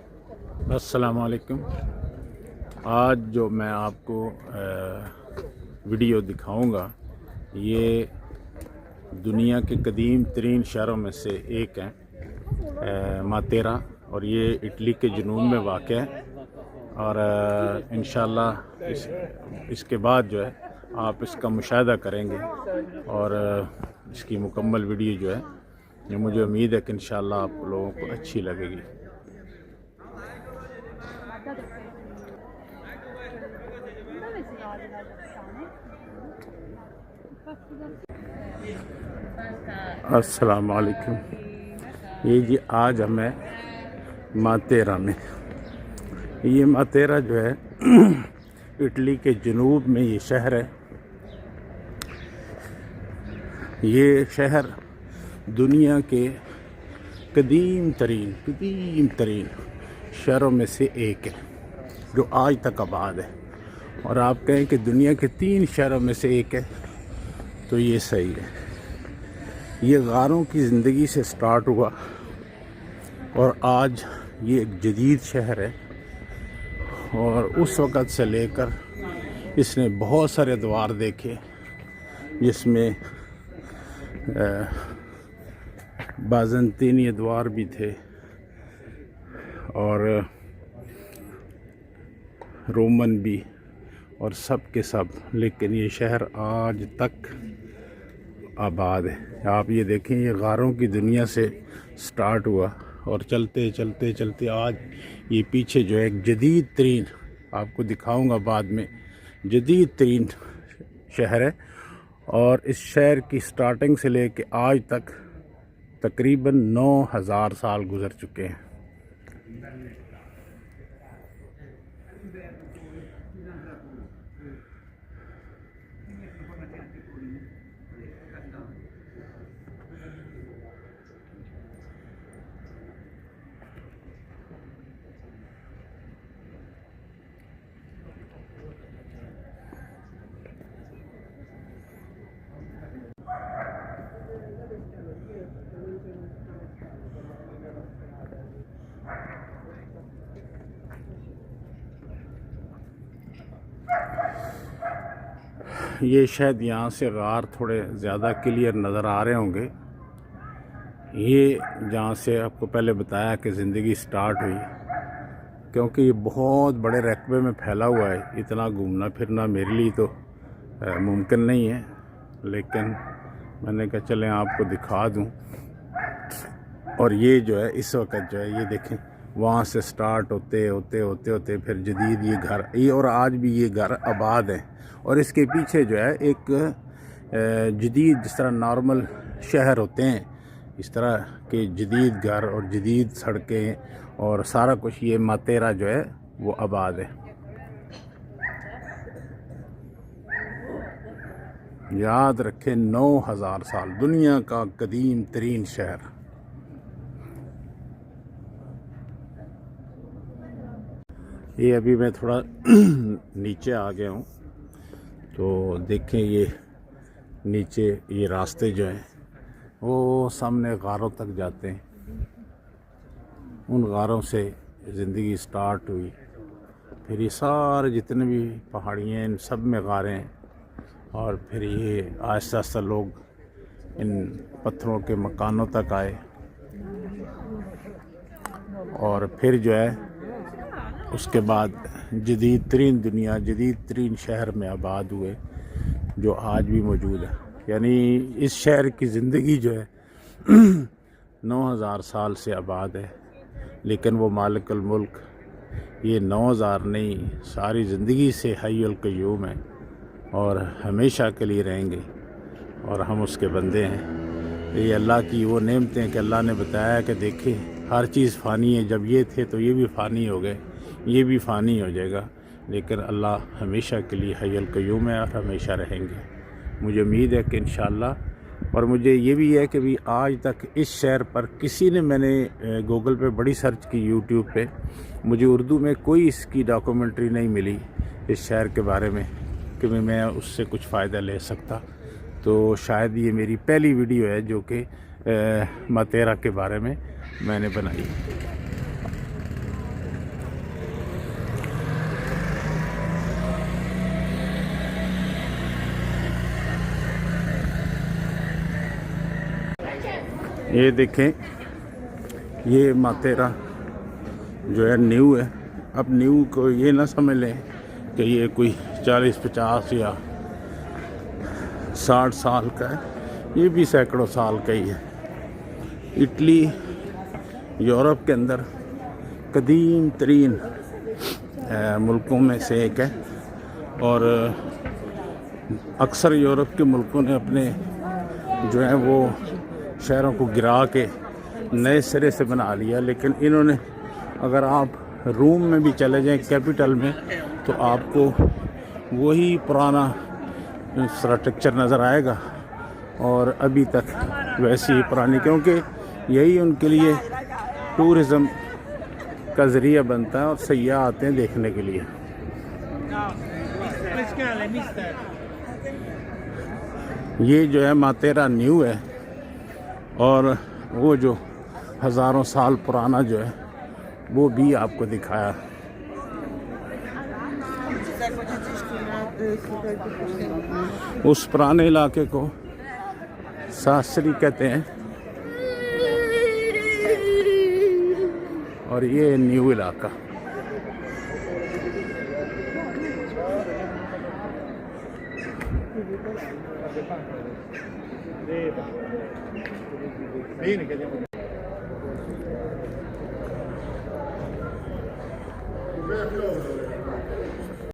السلام علیکم۔ آج جو میں آپ کو ویڈیو دکھاؤں گا، یہ دنیا کے قدیم ترین شہروں میں سے ایک ہے ماتیرا، اور یہ اٹلی کے جنوب میں واقع ہے۔ اور انشاءاللہ اس اس کے بعد جو ہے، آپ اس کا مشاہدہ کریں گے۔ اور اس کی مکمل ویڈیو جو ہے، یہ مجھے امید ہے کہ انشاءاللہ آپ لوگوں کو اچھی لگے گی۔ السلام علیکم۔ یہ جی آج ہمیں ماتیرا میں۔ یہ ماتیرا جو ہے، اٹلی کے جنوب میں یہ شہر ہے۔ یہ شہر دنیا کے قدیم ترین قدیم ترین شہروں میں سے ایک ہے، جو آج تک آباد ہے۔ اور آپ کہیں کہ دنیا کے تین شہروں میں سے ایک ہے۔ تو یہ صحیح ہے۔ یہ غاروں کی زندگی سے سٹارٹ ہوا۔ اور آج یہ ایک جدید شہر ہے۔ اور اس وقت سے لے کر اس نے بہت سارے دوار دیکھے۔ جس میں بازنطینی ادوار بھی تھے۔ اور رومن بھی۔ اور سب کے سب۔ لیکن یہ شہر آج تک آباد ہے۔ آپ یہ دیکھیں، یہ غاروں کی دنیا سے سٹارٹ ہوا اور چلتے چلتے چلتے آج یہ پیچھے جو ہے ایک جدید ترین، آپ کو دکھاؤں گا بعد میں، جدید ترین شہر ہے۔ اور اس شہر کی سٹارٹنگ سے لے کے آج تک تقریباً نو ہزار سال گزر چکے ہیں۔ یہ شاید یہاں سے غار تھوڑے زیادہ کلیئر نظر آ رہے ہوں گے۔ یہ جہاں سے آپ کو پہلے بتایا کہ زندگی سٹارٹ ہوئی، کیونکہ یہ بہت بڑے رقبے میں پھیلا ہوا ہے۔ اتنا گھومنا پھرنا میرے لیے تو ممکن نہیں ہے، لیکن میں نے کہا چلیں آپ کو دکھا دوں۔ اور یہ جو ہے، اس وقت جو ہے، یہ دیکھیں۔ وہاں سے سٹارٹ ہوتے ہوتے ہوتے ہوتے پھر جدید یہ گھر، یہ اور آج بھی یہ گھر آباد ہیں۔ اور اس کے پیچھے جو ہے ایک جدید جس طرح نارمل شہر ہوتے ہیں، اس طرح کے جدید گھر اور جدید سڑکیں اور سارا کچھ یہ ماتیرا جو ہے وہ آباد ہے۔ یاد رکھیں نو ہزار سال، دنیا کا قدیم ترین شہر۔ یہ ابھی میں تھوڑا نیچے آ گیا ہوں۔ تو دیکھیں یہ نیچے یہ راستے جو ہیں، وہ سامنے غاروں تک جاتے ہیں۔ ان غاروں سے زندگی سٹارٹ ہوئی۔ پھر یہ سارے جتنے بھی پہاڑیاں ان سب میں غاریں ہیں۔ اور پھر یہ آہستہ آہستہ لوگ ان پتھروں کے مکانوں تک آئے۔ اور پھر جو ہے اس کے بعد جدید ترین دنیا، جدید ترین شہر میں آباد ہوئے، جو آج بھی موجود ہے۔ یعنی اس شہر کی زندگی جو ہے، نو ہزار سال سے آباد ہے، لیکن وہ مالک الملک، یہ نو ہزار نہیں، ساری زندگی سے حی القیوم ہے اور ہمیشہ کے لیے رہیں گے اور ہم اس کے بندے ہیں۔ یہ اللہ کی وہ نعمتیں کہ اللہ نے بتایا کہ دیکھیں، ہر چیز فانی ہے۔ جب یہ تھے تو یہ بھی فانی ہو گئے۔ یہ بھی فانی ہو جائے گا، لیکن اللہ ہمیشہ کے لیے حی القیوم ہے اور ہمیشہ رہیں گے۔ مجھے امید ہے کہ انشاءاللہ، اور مجھے یہ بھی ہے کہ بھی آج تک اس شہر پر کسی نے میں نے گوگل پہ بڑی سرچ کی، یوٹیوب پہ۔ مجھے اردو میں کوئی اس کی ڈاکومنٹری نہیں ملی اس شہر کے بارے میں کہ میں اس سے کچھ فائدہ لے سکتا۔ تو شاید یہ میری پہلی ویڈیو ہے جو کہ ماتیرا کے بارے میں میں نے بنائی۔ یہ دیکھیں، یہ ماتیرا جو ہے نیو ہے۔ اب نیو کو یہ نہ سمجھ لیں کہ یہ کوئی چالیس، پچاس یا ساٹھ سال کا ہے۔ یہ بھی سینکڑوں سال کا ہی ہے۔ اٹلی، یورپ کے اندر قدیم ترین ملکوں میں سے ایک ہے۔ اور اکثر یورپ کے ملکوں نے اپنے جو ہیں وہ شہروں کو گرا کے نئے سرے سے بنا لیا، لیکن انہوں نے اگر آپ روم میں بھی چلے جائیں کیپٹل میں، تو آپ کو وہی پرانا انفراسٹرکچر نظر آئے گا۔ اور ابھی تک ویسی ہی پرانی، کیونکہ یہی ان کے لیے ٹورزم کا ذریعہ بنتا ہے اور سیاح آتے ہیں دیکھنے کے لیے۔ یہ جو ہے ماتیرا نیو ہے۔ اور وہ جو ہزاروں سال پرانا جو ہے، وہ بھی آپ کو دکھایا۔ اس پرانے علاقے کو ساسری کہتے ہیں۔ اور یہ نیو علاقہ۔ Bene che andiamo. Grazie.